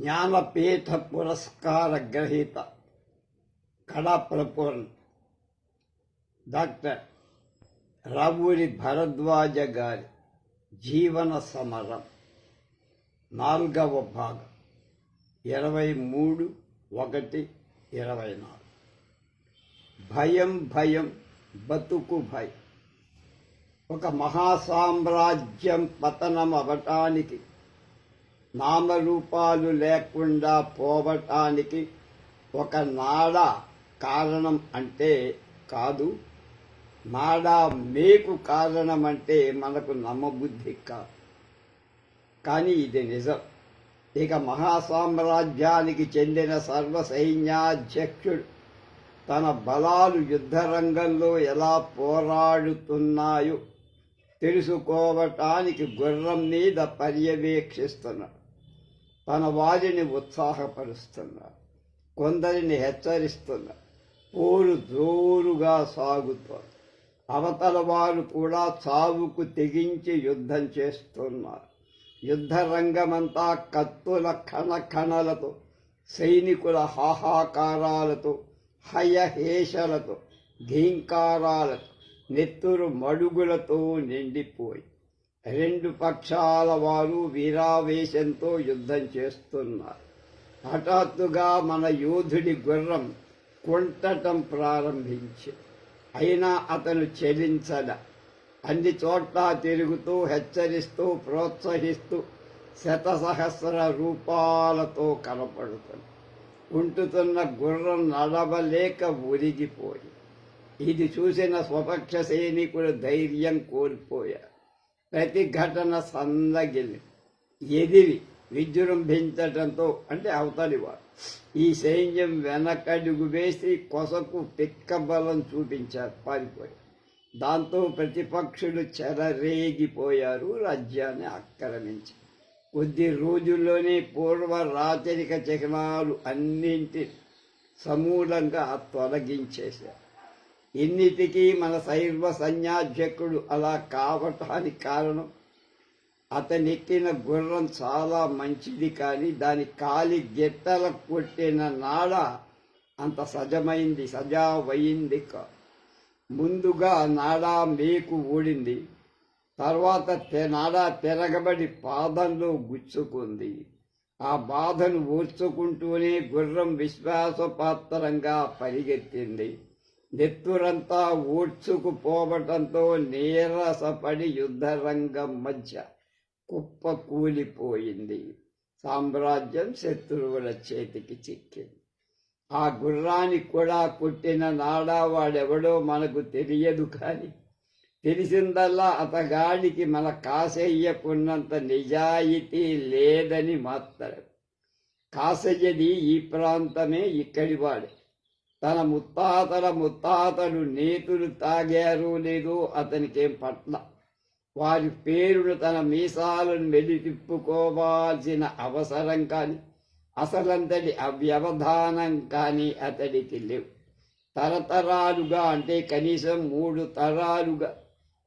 జ్ఞానపీఠ పురస్కార గ్రహీత కళాప్రపూర్ణ. డాక్టర్ రావూరి భరద్వాజ గారి జీవన సమరం నాలుగవ భాగం ఇరవై మూడు ఒకటి ఇరవై నాలుగు. భయం భయం బతుకు భయం. ఒక మహాసామ్రాజ్యం పతనం అవటానికి నామరూపాలు లేకుండా పోవటానికి ఒక నాడ కారణం అంటే కాదు. నాడ మేకు కారణం అంటే మనకు నమ్మబుద్ధి కాదు. కానీ ఇది నిజం. ఇక మహాసామ్రాజ్యానికి చెందిన సర్వ సైన్యాధ్యక్షుడు తన బలాలు యుద్ధరంగంలో ఎలా పోరాడుతున్నాయో తెలుసుకోవటానికి గుర్రం మీద పర్యవేక్షిస్తున్నాడు. తన వారిని ఉత్సాహపరుస్తున్నారు. కొందరిని హెచ్చరిస్తున్నారు. పోరు జోరుగా సాగుతోంది. అవతల వారు కూడా చావుకు తెగించి యుద్ధం చేస్తున్నారు. యుద్ధ రంగమంతా కత్తుల కణకణలతో సైనికుల హాహాకారాలతో హయహేషలతో ఘీంకారాలతో నెత్తురు మడుగులతో నిండిపోయి రెండు పక్షాల వారు వీరావేశంతో యుద్ధం చేస్తున్నారు. హఠాత్తుగా మన యోధుడి గుర్రం కుంటటం ప్రారంభించి అయినా అతను చెలించడ అన్ని చోట్ల తిరుగుతూ హెచ్చరిస్తూ ప్రోత్సహిస్తూ శతసహస్ర రూపాలతో కనపడుతుంది. ఉంటుతున్న గుర్రం నడవలేక ఉరిగిపోయి ఇది చూసిన స్వపక్ష సైనికుడు ధైర్యం కోల్పోయారు ప్రతిఘటన సందగిలి ఎదిరి విజృంభించటంతో అంటే అవతలి వారు ఈ సైన్యం వెనకడుగు వేసి కొసకు పిక్కబలం చూపించారు పారిపోయి దాంతో ప్రతిపక్షులు చెలరేగిపోయారు రాజ్యాన్ని ఆక్రమించి కొద్ది రోజుల్లోనే పూర్వ రాచరిక చిహ్నాలు అన్నింటి సమూలంగా తొలగించేశారు. ఇన్నిటికీ మన సైర్వ సైన్యాధ్యక్షుడు అలా కావటానికి కారణం అతనెక్కిన గుర్రం చాలా మంచిది కానీ దాని కాలి గిట్టల కొట్టిన నాడ అంత సజమైంది సజావయింది ముందుగా నాడా మేకు ఊడింది తర్వాత తె- నాడా తిరగబడి పాదంలో గుచ్చుకుంది. ఆ బాధను ఓర్చుకుంటూనే గుర్రం విశ్వాసపాత్రంగా పరిగెత్తింది. నెత్తురంతా ఓడ్చుకుపోవటంతో నీరసపడి యుద్ధరంగం మధ్య కుప్ప కూలిపోయింది. సామ్రాజ్యం శత్రువుల చేతికి చిక్కింది. ఆ గుర్రానికి కూడా కొట్టిన నాడా వాడెవడో మనకు తెలియదు కానీ తెలిసిందల్లా అతగాడికి మన కాసయ్యకున్నంత నిజాయితీ లేదని మాత్రం. కాసయ్యది ఈ ప్రాంతమే ఇక్కడివాడే. తన ముత్తాతల ముత్తాతలు నేతులు తాగారు లేదో అతనికేం పట్ల. వారి పేరును తన మీసాలను వెలితిప్పుకోవాల్సిన అవసరం కాని అసలంతటి అవ్యవధానం కానీ అతడికి లేవు. తరతరాలుగా అంటే కనీసం మూడు తరాలుగా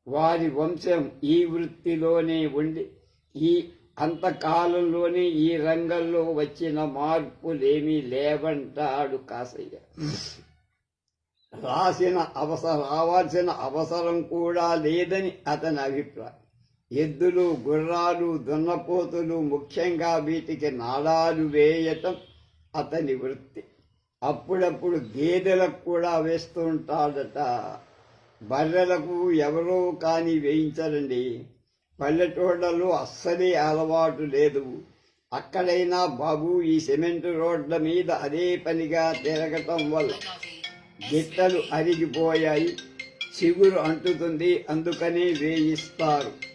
వారి వంశం ఈ వృత్తిలోనే ఉండి ఈ అంతకాలంలోనే ఈ రంగంలో వచ్చిన మార్పులేమీ లేవంటాడు కాసయ్య రాసిన అవసరం రావాల్సిన అవసరం కూడా లేదని అతని అభిప్రాయం. ఎద్దులు గుర్రాలు దున్నపోతులు ముఖ్యంగా వీటికి నాడాలు వేయటం అతని వృత్తి. అప్పుడప్పుడు గేదెలకు కూడా వేస్తూ ఉంటాడట. బర్రెలకు ఎవరో కానీ వేయించరండి. పల్లెటూళ్ళలో అస్సలే అలవాటు లేదు. అక్కడైనా బాబు ఈ సిమెంట్ రోడ్ల మీద అదే పనిగా తిరగటం వల్ల గిట్టలు అరిగిపోయాయి. చిగురు అంటుతుంది అందుకని వేయిస్తారు.